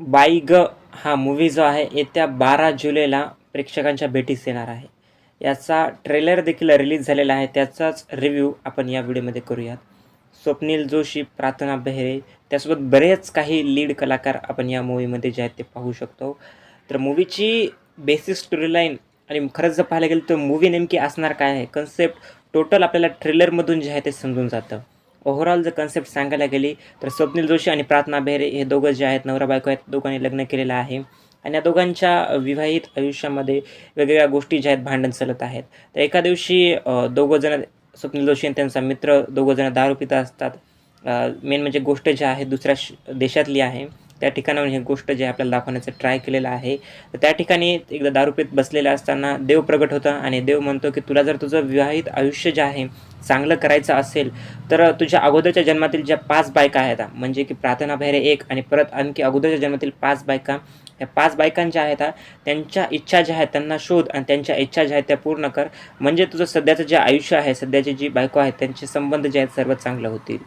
बाई ग हा मूवी जो आहे येत्या बारा जुलैला प्रेक्षकांच्या भेटीस येणार आहे. याचा ट्रेलर देखील रिलीज झालेला आहे. त्याचाच रिव्ह्यू आपण या व्हिडिओमध्ये करूयात. स्वप्नील जोशी प्रार्थना बेहरे त्यासोबत बरेच काही लीड कलाकार आपण या मूवीमध्ये जे आहेत ते पाहू शकतो. तर मूवीची बेसिक स्टोरीलाईन आणि खरंच जर पाहायला गेलं तर मूवी नेमकी असणार काय आहे? कन्सेप्ट टोटल आपल्याला ट्रेलरमधून जे आहे ते समजून जातं. ओव्हरऑल जर कन्सेप्ट सांगायला गेली तर स्वप्नील जोशी आणि प्रार्थना बेहरे हे दोघं जे आहेत नवरा बायको आहेत दोघांनी लग्न केलेलं आहे. आणि या दोघांच्या विवाहित आयुष्यामध्ये वेगवेगळ्या गोष्टी ज्या आहेत भांडण चालत आहेत. तर एका दिवशी दोघंजण स्वप्नील जोशी आणि त्यांचा मित्र दोघंजण दारू पिता असतात. मेन म्हणजे गोष्ट जी आहे दुसऱ्या श देशातली आहे. त्या ठिकाणाहून ही गोष्ट जी आपल्याला दाखवण्याचा ट्राय केलेला आहे. तर त्या ठिकाणी एकदा दारू पीत असताना देव प्रगट होता आणि देव म्हणतो की तुला जर तुझं विवाहित आयुष्य जे आहे चांगलं करायचं असेल तर तुझ्या अगोदरच्या जन्मातील ज्या पाच बायका आहेत म्हणजे की प्रार्थना भैरे एक आणि परत आणखी अगोदरच्या जन्मातील पाच बायका या पाच बायकांच्या आहेत त्यांच्या इच्छा ज्या आहेत त्यांना शोध आणि त्यांच्या इच्छा ज्या आहेत त्या पूर्ण कर. म्हणजे तुझं सध्याचं जे आयुष्य आहे सध्याची जी बायको आहेत त्यांचे संबंध जे आहेत सर्व चांगलं होतील.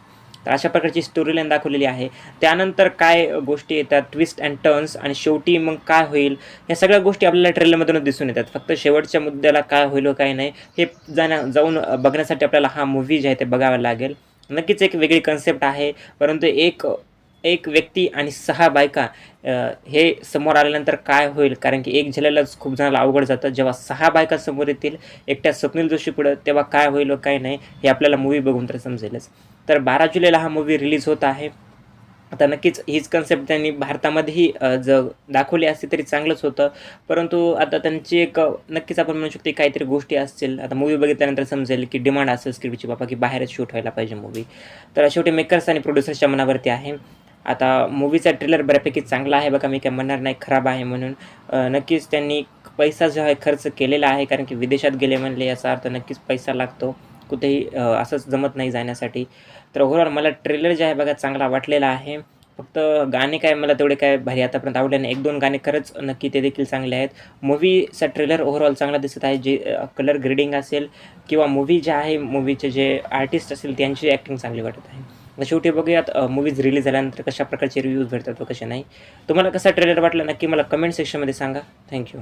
तर अशा प्रकारची स्टोरी लाईन दाखवलेली आहे. त्यानंतर काय गोष्टी येतात ट्विस्ट अँड टर्न्स आणि शेवटी मग काय होईल या सगळ्या गोष्टी आपल्याला ट्रेलरमधूनच दिसून येतात. फक्त शेवटच्या मुद्द्याला काय होईल काय नाही हे जाण्या जाऊन बघण्यासाठी आपल्याला हा मूव्ही जे आहे ते बघावा लागेल. नक्कीच एक वेगळी कन्सेप्ट आहे परंतु एक एक व्यक्ती आणि सहा बायका हे समोर आल्यानंतर काय होईल? कारण की एक झालेलंच खूप जणांना अवघड जातं. जेव्हा सहा बायका समोर येतील एकट्या स्वप्नील जोशी पुढं तेव्हा काय होईल व काय नाही हे आपल्याला मूवी बघून तर समजेलच. तर बारा जुलैला हा मूवी रिलीज होत आहे. आता नक्कीच हीच कन्सेप्ट त्यांनी भारतामध्येही अ, ज दाखवली असते तरी चांगलंच होतं. परंतु आता त्यांची एक नक्कीच आपण म्हणू शकतो काहीतरी गोष्टी असतील. आता मूवी बघितल्यानंतर समजेल की डिमांड असेल स्क्रिप्टची बाबा की बाहेरच शूट व्हायला पाहिजे मूवी तर शेवटी मेकर्स आणि प्रोड्युसर्सच्या मनावरती आहे. आता मूवीचा ट्रेलर बऱ्यापैकी चांगला आहे बघा मी काय म्हणणार नाही खराब आहे म्हणून. नक्कीच त्यांनी पैसा जो आहे खर्च केलेला आहे कारण की विदेशात गेले म्हणले याचा अर्थ नक्कीच पैसा लागतो. कुठेही असंच जमत नाही जाण्यासाठी. तर ओव्हरऑल मला ट्रेलर जे आहे बघा चांगला वाटलेला आहे. फक्त गाणे काय मला तेवढे काय भारी आतापर्यंत आवडले नाही. एक दोन गाणे खरंच नक्की ते देखील चांगले आहेत. मूवीचा ट्रेलर ओव्हरऑल चांगला दिसत आहे. जे कलर ग्रेडिंग असेल किंवा मूवी जे आहे मूवीचे जे आर्टिस्ट असेल त्यांची ॲक्टिंग चांगली वाटत आहे. मग शेवटी बघूयात मूवीज रिलीज झाल्यानंतर कशा प्रकारचे रिव्ह्यूज भेटतात व कसे नाही. तुम्हाला कसा ट्रेलर वाटला नक्की मला कमेंट सेक्शनमध्ये सांगा. थँक्यू